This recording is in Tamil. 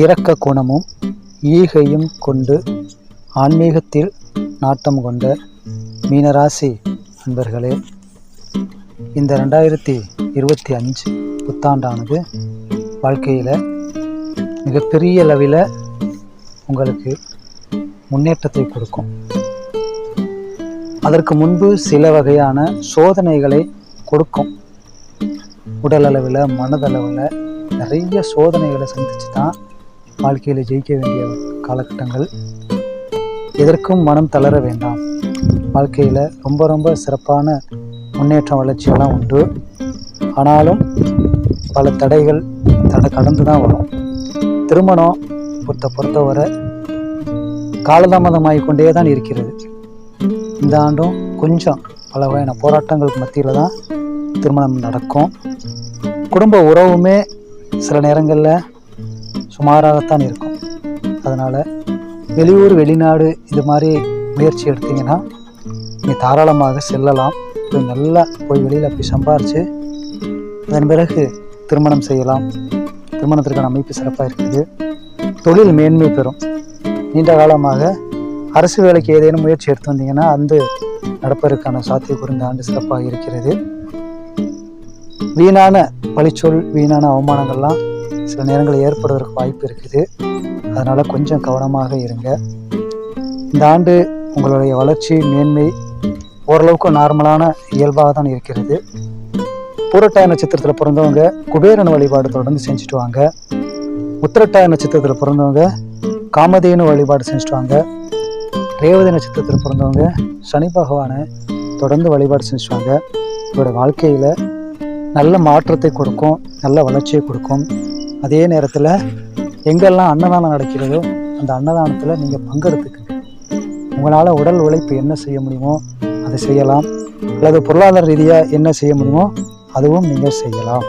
இரக்க குணமும் ஈகையும் கொண்டு ஆன்மீகத்தில் நாட்டம் கொண்ட மீனராசி நண்பர்களே இந்த ரெண்டாயிரத்தி இருபத்தி அஞ்சு புத்தாண்டானது வாழ்க்கையில் மிகப்பெரிய அளவில் உங்களுக்கு முன்னேற்றத்தை கொடுக்கும். அதற்கு முன்பு சில வகையான சோதனைகளை கொடுக்கும். உடல் அளவில் மனதளவில் நிறைய சோதனைகளை சந்தித்து தான் வாழ்க்கையில் ஜெயிக்க வேண்டிய காலகட்டங்கள் எதற்கும் மனம் தளர வேண்டாம். வாழ்க்கையில் ரொம்ப ரொம்ப சிறப்பான முன்னேற்றம் வளர்ச்சியெல்லாம் உண்டு. ஆனாலும் பல தடைகள் தடை கடந்து தான் வரும். திருமணம் பொறுத்த பொறுத்தவரை காலதாமதமாகி கொண்டே தான் இருக்கிறது. இந்த ஆண்டும் கொஞ்சம் பல வகையான போராட்டங்களுக்கு மத்தியில் தான் திருமணம் நடக்கும். குடும்ப உறவுமே சில நேரங்களில் சுமாராகத்தான் இருக்கும். அதனால் வெளியூர் வெளிநாடு இது மாதிரி முயற்சி எடுத்தீங்கன்னா நீங்கள் தாராளமாக செல்லலாம். போய் நல்லா போய் வெளியில் போய் சம்பாரித்து அதன் பிறகு திருமணம் செய்யலாம். திருமணத்திற்கான அமைப்பு சிறப்பாக இருக்குது. தொழில் மேன்மை பெறும். நீண்ட காலமாக அரசு வேலைக்கு ஏதேனும் முயற்சி எடுத்து வந்தீங்கன்னா அந்த நடப்பதற்கான சாத்தியக்கூறு இந்த ஆண்டு சிறப்பாக இருக்கிறது. வீணான பழிச்சொல் வீணான அவமானங்கள்லாம் சில நேரங்களில் ஏற்படுவதற்கு வாய்ப்பு இருக்குது. அதனால் கொஞ்சம் கவனமாக இருங்க. இந்த ஆண்டு உங்களுடைய வளர்ச்சி மேன்மை ஓரளவுக்கு நார்மலான இயல்பாக தான் இருக்கிறது. பூரட்டாய நட்சத்திரத்தில் பிறந்தவங்க குபேரன் வழிபாடு தொடர்ந்து செஞ்சுட்டு வாங்க. உத்திரட்டாய நட்சத்திரத்தில் பிறந்தவங்க காமதேனு வழிபாடு செஞ்சுட்டு வாங்க. ரேவதி நட்சத்திரத்தில் பிறந்தவங்க சனி பகவானை தொடர்ந்து வழிபாடு செஞ்சுட்டு வாங்க. உங்களோட வாழ்க்கையில் நல்ல மாற்றத்தை கொடுக்கும் நல்ல வளர்ச்சியை கொடுக்கும். அதே நேரத்தில் எங்கெல்லாம் அன்னதானம் நடக்கிறதோ அந்த அன்னதானத்தில் நீங்கள் பங்கெடுத்துக்குங்க. உங்களால் உடல் உழைப்பு என்ன செய்ய முடியுமோ அதை செய்யலாம். அல்லது பொருளாதார ரீதியாக என்ன செய்ய முடியுமோ அதுவும் நீங்கள் செய்யலாம்.